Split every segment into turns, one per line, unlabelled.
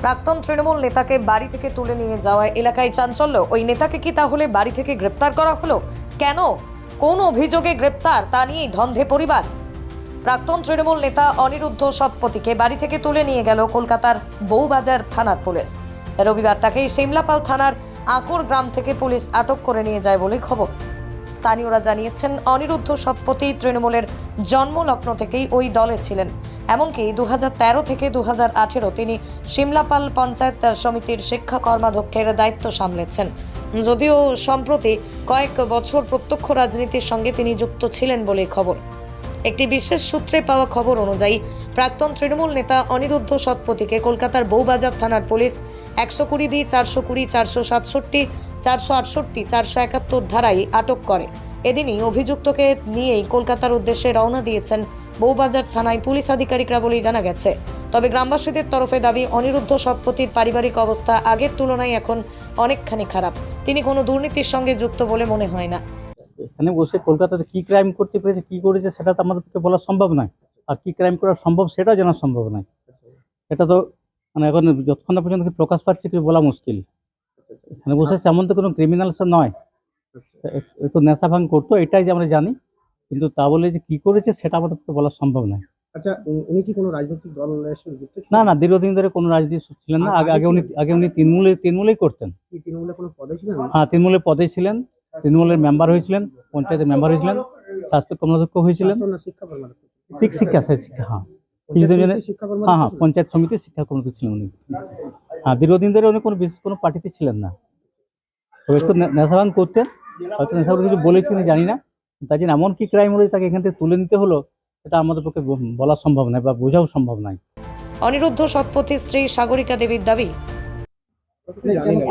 প্রাক্তন তৃণমূল নেতাকে বাড়ি থেকে তুলে নিয়ে যাওয়ায় এলাকায় চাঞ্চল্য। ওই নেতাকে কি তাহলে বাড়ি থেকে গ্রেপ্তার করা হলো? কেন? কোন অভিযোগে গ্রেপ্তার? তা নিয়েই ধন্ধে পরিবার। প্রাক্তন তৃণমূল নেতা অনিরুদ্ধ সৎপতিকে বাড়ি থেকে তুলে নিয়ে গেল কলকাতার বউবাজার থানার পুলিশ। রবিবার তাকে শিমলাপাল থানার আকর গ্রাম থেকে পুলিশ আটক করে নিয়ে যায় বলে খবর। স্থানীয়রা জানিয়েছেন, অনিরুদ্ধ সৎপতি তৃণমূলের জন্মলগ্ন থেকেই ওই দলে ছিলেন। এমনকি দুহাজার তেরো থেকে দু তিনি সিমলাপাল পঞ্চায়েত সমিতির শিক্ষা কর্মাধ্যক্ষের দায়িত্ব সামলেছেন। যদিও সম্প্রতি কয়েক বছর প্রত্যক্ষ রাজনীতির সঙ্গে তিনি যুক্ত ছিলেন বলে খবর। একটি বিশেষ সূত্রে পাওয়া খবর অনুযায়ী, প্রাক্তন তৃণমূল নেতা অনিরুদ্ধ সৎপতিকে কলকাতার বউবাজার থানার পুলিশ একশো কুড়ি বি, চারশো কুড়ি, চারশো সাতষট্টি চারশো আটষট্টি, চারশো একাত্তর ধারায় আটক করে। এদিনই অভিযুক্তকে নিয়েই কলকাতার উদ্দেশ্যে রওনা দিয়েছেন বউবাজার থানায় পুলিশ আধিকারিকরা বলেই জানা গেছে। তবে গ্রামবাসীদের তরফে দাবি, অনিরুদ্ধ সৎপতির পারিবারিক অবস্থা আগের তুলনায় এখন অনেকখানি খারাপ। তিনি কোনো দুর্নীতির সঙ্গে যুক্ত বলে মনে হয় না।
এখানে বসে কলকাতাতে কি ক্রাইম করতে পেরেছে, কি করেছে সেটা তো আমাদের পক্ষে বলা সম্ভব নয়। আর কি ক্রাইম করা সম্ভব সেটাও জানা সম্ভব নয়। এটা তো মানে এখন যতক্ষণ না পর্যন্ত প্রকাশ পাচ্ছে কিছু বলা মুশকিল। এখানে বসে এমন তো কোনো ক্রিমিনালস নয়। এ- এ তো নেশা ভাঙ করতো এটাই যে আমরা জানি। কিন্তু তা বলে যে কি করেছে সেটা আমাদের পক্ষে বলা সম্ভব নয়।
আচ্ছা উনি কি কোনো রাজনৈতিক দলের সঙ্গে যুক্ত
না না দীর্ঘদিন ধরে কোনো রাজনীতি ছিলেন না। আগে আগে উনি আগে উনি তৃণমূলে তৃণমূলেই করতেন।
তৃণমূলে কোনো পদে ছিলেন?
হ্যাঁ তৃণমূলের পদে ছিলেন। তৃণমূলের মেম্বার হয়েছিলেন পঞ্চায়েতের মেম্বার হয়েছিলেন স্বাস্থ্য কর্মাধ্যক্ষ হয়েছিলেন।
শিক্ষা?
শিক্ষা শিক্ষা হ্যাঁ। কিছুদিন হ্যাঁ হ্যাঁ পঞ্চায়েত সমিতির শিক্ষা কর্মী ছিলেন উনি। হ্যাঁ দীর্ঘদিন ধরে উনি কোনো বিশেষ কোনো পার্টিতে ছিলেন না। তবে একটু নেশাভান করতেন। হয়তো নেশাভান কিছু বলেছেন জানি না। তাই জন্য এমন কি ক্রাইম হলে তাকে এখান থেকে তুলে নিতে হলো এটা আমাদের পক্ষে ব- বলা সম্ভব নয় বা বোঝাও সম্ভব নয়।
অনিরুদ্ধ সৎপথী স্ত্রী সাগরিকা দেবীর দাবি।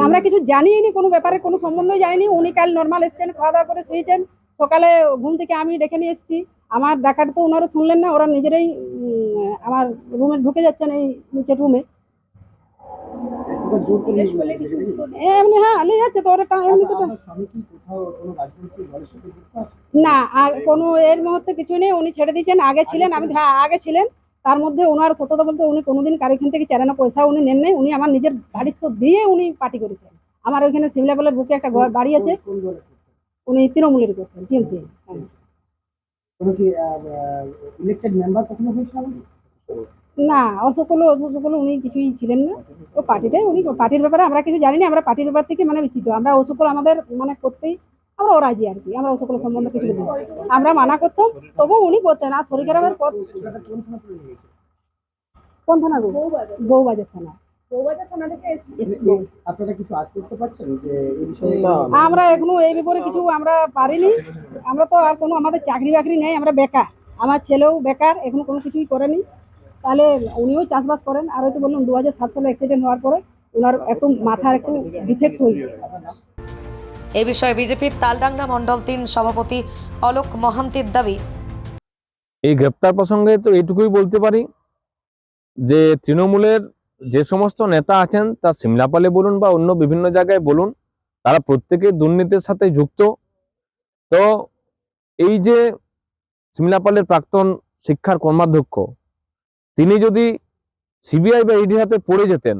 আমরা কিছু জানিনি কোনো ব্যাপারে কোনো সম্বন্ধই জানিনি উনি কাল নর্মাল এসছেন খাওয়া দাওয়া করে শুয়েছেন। সকালে ঘুম থেকে আমি ডেকে নিয়ে এসেছি। আমার ডাকার তো ওনারা শুনলেন না ওরা নিজেরাই আমার রুমে ঢুকে যাচ্ছেন এই নিচের রুমে? এমনি হ্যাঁ নিয়ে যাচ্ছে তো ওরা এমনি
আছে?
না আর কোনো এর মুহূর্তে কিছু নেই উনি ছেড়ে দিয়েছেন আগে ছিলেন আমি হ্যাঁ আগে ছিলেন তার মধ্যে ওনার সত্যতা বলতে উনি কোনোদিন কারও এখান থেকে চারানা পয়সা উনি নেন নাই উনি আমার নিজের বাড়ির সব দিয়ে উনি পার্টি করেছেন আমার ওইখানে সিমলাবেলার বুকে একটা বাড়ি আছে? উনি তৃণমূলের করতেন টিএমসি
কি ইলেক্টেড মেম্বার কখনো হয়েছিল?
না অসকল অসকল উনি কিছুই ছিলেন না। ও পার্টিটাই উনি পার্টির ব্যাপারে আমরা কিছু জানি না আমরা পার্টির ব্যাপার থেকে মানে বিচিত আমরা অসকল আমাদের মানে করতেই আমরা ও রাজি আর কি আমরা অসকল সম্বন্ধে কিছু জানি না। আমরা মানা করতাম তবু উনি করতেন আর শরীর খারাপের পর
কোন থানা
গো? বউবাজার থানা। আমরা এখনও এই ব্যাপারে কিছু আমরা পারিনি। আমরা তো আর কোনো আমাদের চাকরি বাকরি নেই আমরা বেকার। আমার ছেলেও বেকার এখনও কোনো কিছুই করেনি। তাহলে উনিও চাষবাস করেন আর হয়তো বললাম দু হাজার সাত সালে অ্যাক্সিডেন্ট হওয়ার পরে ওনার একটু মাথার একটু ডিফেক্ট হয়েছে।
এ বিষয়ে বিজেপির তালডাঙ্গা মণ্ডল তিন সভাপতি অলোক মহান্তির দাবি।
এই গ্রেপ্তার প্রসঙ্গে তো এটুকুই বলতে পারি যে তৃণমূলের যে সমস্ত নেতা আছেন তা সিমলাপালে বলুন বা অন্য বিভিন্ন জায়গায় বলুন তারা প্রত্যেকে দুর্নীতির সাথে যুক্ত। তো এই যে সিমলাপালের প্রাক্তন শিক্ষার কর্মাধ্যক্ষ তিনি যদি সিবিআই বা ইডি হাতে পড়ে যেতেন,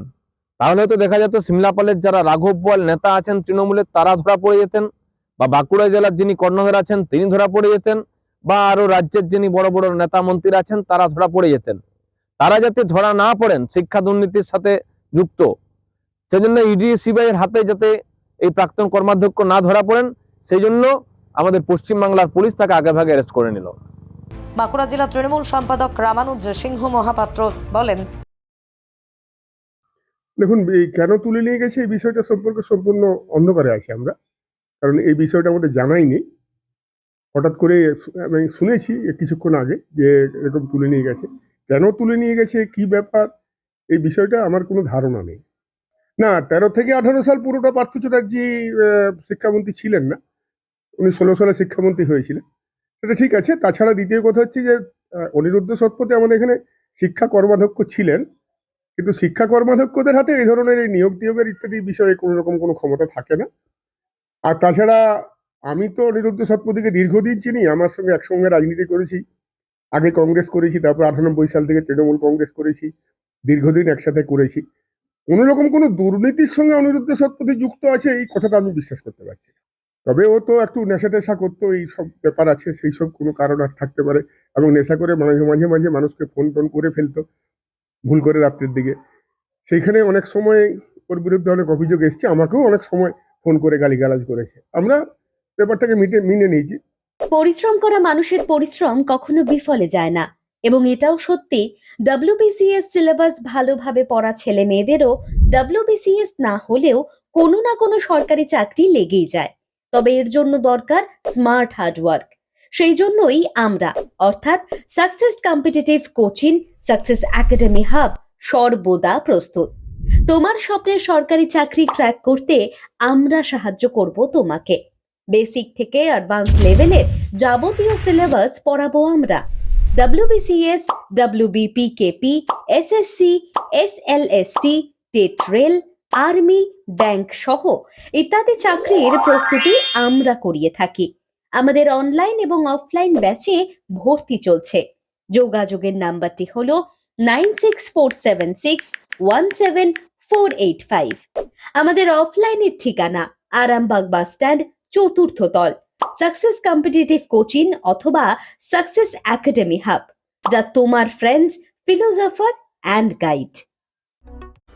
তাহলে হয়তো দেখা যেত সিমলাপালের যারা রাঘব বল নেতা আছেন তৃণমূলের তারা ধরা পড়ে যেতেন, বা বাঁকুড়া জেলার যিনি কর্ণধার আছেন তিনি ধরা পড়ে যেতেন, বা আরও রাজ্যের যিনি বড় বড় নেতা মন্ত্রী আছেন তারা ধরা পড়ে যেতেন। তারা যাতে ধরা না পড়েন শিক্ষা দুর্নীতির সাথে যুক্ত, সেজন্য ইডি সিবিআই এর হাতে যাতে এই প্রাক্তন কর্মাধ্যক্ষ না ধরা পড়েন সেই জন্য আমাদের পশ্চিমবাংলার পুলিশ তাকে আগে ভাগে অ্যারেস্ট করে নিল।
বাঁকুড়া জেলা তৃণমূল সম্পাদক রামানুজ সিংহ মহাপাত্র বলেন,
দেখুন কেন তুলে নিয়ে গেছে এই বিষয়টা সম্পর্কে সম্পূর্ণ অন্ধকারে আছি আমরা। কারণ এই বিষয়টা আমাদের জানাই নেই। হঠাৎ করে আমি শুনেছি কিছুক্ষণ আগে যে এরকম তুলে নিয়ে গেছে। কেন তুলে নিয়ে গেছে? কি ব্যাপার? এই বিষয়টা আমার কোনো ধারণা নেই। না, তেরো থেকে আঠারো সাল পুরোটা পার্থ চ্যাটার্জি শিক্ষামন্ত্রী ছিলেন না। উনি ষোলো সালে শিক্ষামন্ত্রী হয়েছিলেন। সেটা ঠিক আছে। তাছাড়া দ্বিতীয় কথা হচ্ছে যে অনিরুদ্ধ সৎপথে আমাদের এখানে শিক্ষা কর্মাধ্যক্ষ ছিলেন। কিন্তু শিক্ষা কর্মাধ্যক্ষদের হাতে এই ধরনের এই নিয়োগ টিয়োগের ইত্যাদি বিষয়ে কোনো রকম কোনো ক্ষমতা থাকে না। আর তাছাড়া আমি তো অনিরুদ্ধ সৎপথীকে দীর্ঘদিন চিনি, আমার সঙ্গে একসঙ্গে রাজনীতি করেছি। আগে কংগ্রেস করেছি, তারপর আটানব্বই সাল থেকে তৃণমূল কংগ্রেস করেছি, দীর্ঘদিন একসাথে করেছি। কোনো রকম কোনো দুর্নীতির সঙ্গে অনিরুদ্ধ সৎপথী যুক্ত আছে, এই কথাটা আমি বিশ্বাস করতে পারছি না। তবে ও তো একটু নেশা টেশা করতো, এই সব ব্যাপার আছে, সেই সব কোনো কারণ আর থাকতে পারে। এবং নেশা করে মাঝে মাঝে মাঝে মানুষকে ফোন টোন করে ফেলতো, ভুল করে রাত্রের দিকে। সেইখানে অনেক সময় ওর বিরুদ্ধে অনেক অভিযোগ এসছে, আমাকেও অনেক সময় ফোন করে গালিগালাজ করেছে। আমরা ব্যাপারটাকে মিটে, মেনে নিয়েছি।
পরিশ্রম করা মানুষের পরিশ্রম কখনো বিফলে যায় না। এবং এটাও সত্যি ডব্লিউবিসিএস সিলেবাস ভালোভাবে পড়া ছেলে মেয়েদেরও ডব্লিউবিসিএস না হলেও কোনো না কোনো সরকারি চাকরি লেগেই যায়। তবে এর জন্য দরকার স্মার্ট হার্ডওয়ার্ক সেই জন্যই আমরা, অর্থাৎ success competitive coaching success academy hub সর্বদা প্রস্তুত। তোমার স্বপ্নের সরকারি চাকরি ক্র্যাক করতে আমরা সাহায্য করব তোমাকে। বেসিক থেকে অ্যাডভান্স লেভেলের যাবতীয় সিলেবাস পড়াবো আমরা। WBCS WBPKP SSC SLST TET rail army, bank সহ ইত্যাদি চাকরির প্রস্তুতি আমরা করিয়ে থাকি। আমাদের অনলাইন এবং অফলাইন ব্যাচে ভর্তি চলছে। যোগাযোগের নাম্বারটি হল nine six four seven six one seven four eight five আমাদের অফলাইনের ঠিকানা আরামবাগ বাস স্ট্যান্ড চতুর্থ তল। সাকসেস কম্পিটিটিভ কোচিং অথবা সাকসেস একাডেমি হাব যা তোমার ফ্রেন্ডস ফিলোজফার অ্যান্ড গাইড